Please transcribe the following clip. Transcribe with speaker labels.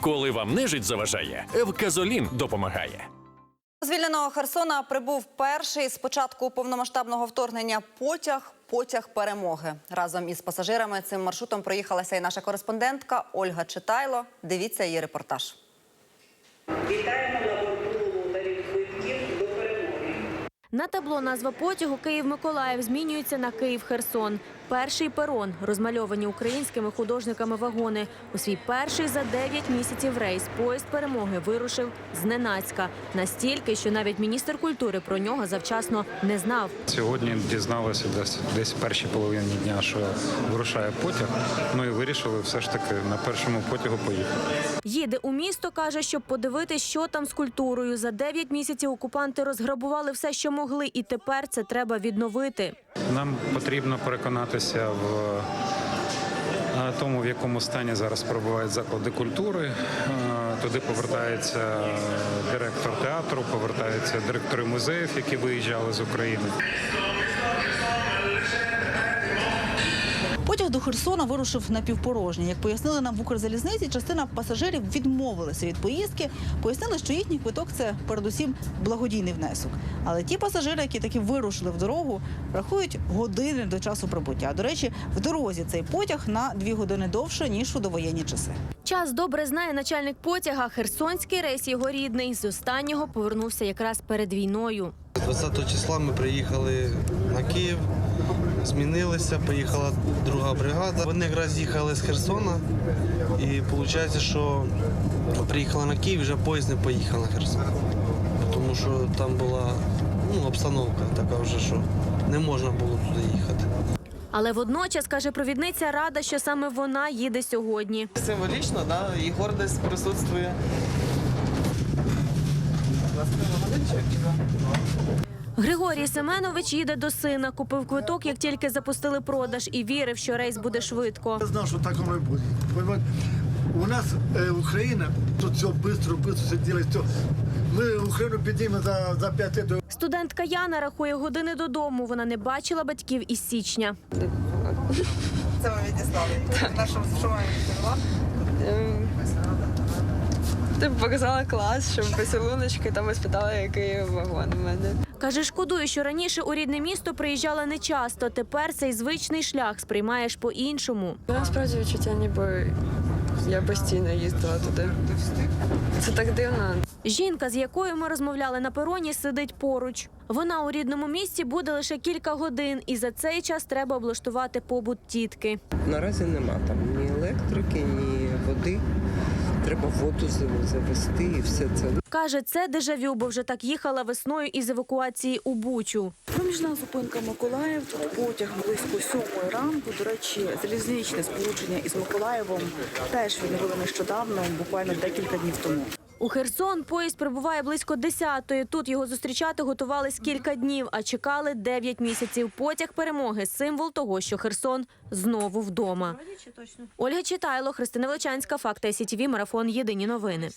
Speaker 1: Коли вам нежить заважає, Евказолін допомагає.
Speaker 2: Звільненого Херсона прибув перший з початку повномасштабного вторгнення потяг. Потяг перемоги разом із пасажирами цим маршрутом проїхалася і наша кореспондентка Ольга Читайло. Дивіться її репортаж.
Speaker 3: Вітаємо на борту володарів квитків до перемоги.
Speaker 4: На табло назва потягу Київ-Миколаїв змінюється на Київ-Херсон. Перший перон, розмальовані українськими художниками вагони. У свій перший за 9 місяців рейс поїзд перемоги вирушив зненацька. Настільки, що навіть міністр культури про нього завчасно не знав.
Speaker 5: Сьогодні дізналися десь десь в першій половині дня, що вирушає потяг. Ну і вирішили все ж таки на першому потягу поїхати.
Speaker 4: Їде у місто, каже, щоб подивитись, що там з культурою. За 9 місяців окупанти розграбували все, що могли, і тепер це треба відновити.
Speaker 5: Нам потрібно переконатися в е, тому, в якому стані зараз перебувають заклади культури. Е, Туди повертається директор театру, повертаються директори музеїв, які виїжджали з України.
Speaker 6: Потяг до Херсона вирушив напівпорожній. Як пояснили нам в Укрзалізниці, частина пасажирів відмовилася від поїздки. Пояснили, що їхній квиток це передусім благодійний внесок. Але ті пасажири, які таки вирушили в дорогу, рахують години до часу прибуття. До речі, в дорозі цей потяг на дві години довше ніж у довоєнні часи.
Speaker 4: Час добре знає начальник потяга. Херсонський рейс його рідний. З останнього повернувся якраз перед війною.
Speaker 7: 20 числа ми приїхали на Київ, змінилися, поїхала друга бригада. Вони якраз їхали з Херсона, і виходить, що приїхала на Київ, вже поїзд не поїхав на Херсон. Тому що там була ну, обстановка така вже, що не можна було туди їхати.
Speaker 4: Але водночас, каже провідниця, рада, що саме вона їде сьогодні.
Speaker 8: Символічно, да, і гордість присутствує.
Speaker 4: Григорій Семенович їде до сина. Купив квиток, як тільки запустили продаж, і вірив, що рейс буде швидко.
Speaker 9: Я знав, що так воно і буде. У нас е, Україна, тут все швидко, швидко все робить. Ми Україну підіймемо за, за 5 років.
Speaker 4: Студентка Яна рахує години додому. Вона не бачила батьків із січня.
Speaker 3: Це ми відіслали. Ми відіслали?
Speaker 10: Ти показала клас, щоб поцілуночки, там і спитала, який вагон у мене.
Speaker 4: Каже, шкодує, що раніше у рідне місто приїжджала не часто. Тепер цей звичний шлях сприймаєш по-іншому.
Speaker 10: Насправді відчуття, ніби я постійно їздила туди. Це так дивно.
Speaker 4: Жінка, з якою ми розмовляли на пероні, сидить поруч. Вона у рідному місті буде лише кілька годин, і за цей час треба облаштувати побут тітки.
Speaker 8: Наразі нема там ні електрики, ні води. Треба воду зиму завести і все це.
Speaker 4: Каже, це дежавю, бо вже так їхала весною із евакуації у Бучу.
Speaker 6: Проміжна зупинка Миколаїв. Тут потяг близько сьомої ранку. До речі, залізничне сполучення із Миколаєвом теж відновили нещодавно, буквально декілька днів тому.
Speaker 4: У Херсон поїзд прибуває близько 10-ї. Тут його зустрічати готувались кілька днів, а чекали 9 місяців. Потяг перемоги символ того, що Херсон знову вдома. Ольга Читайло, Христина Величанська, Факти СІТВ, Марафон. Єдині новини.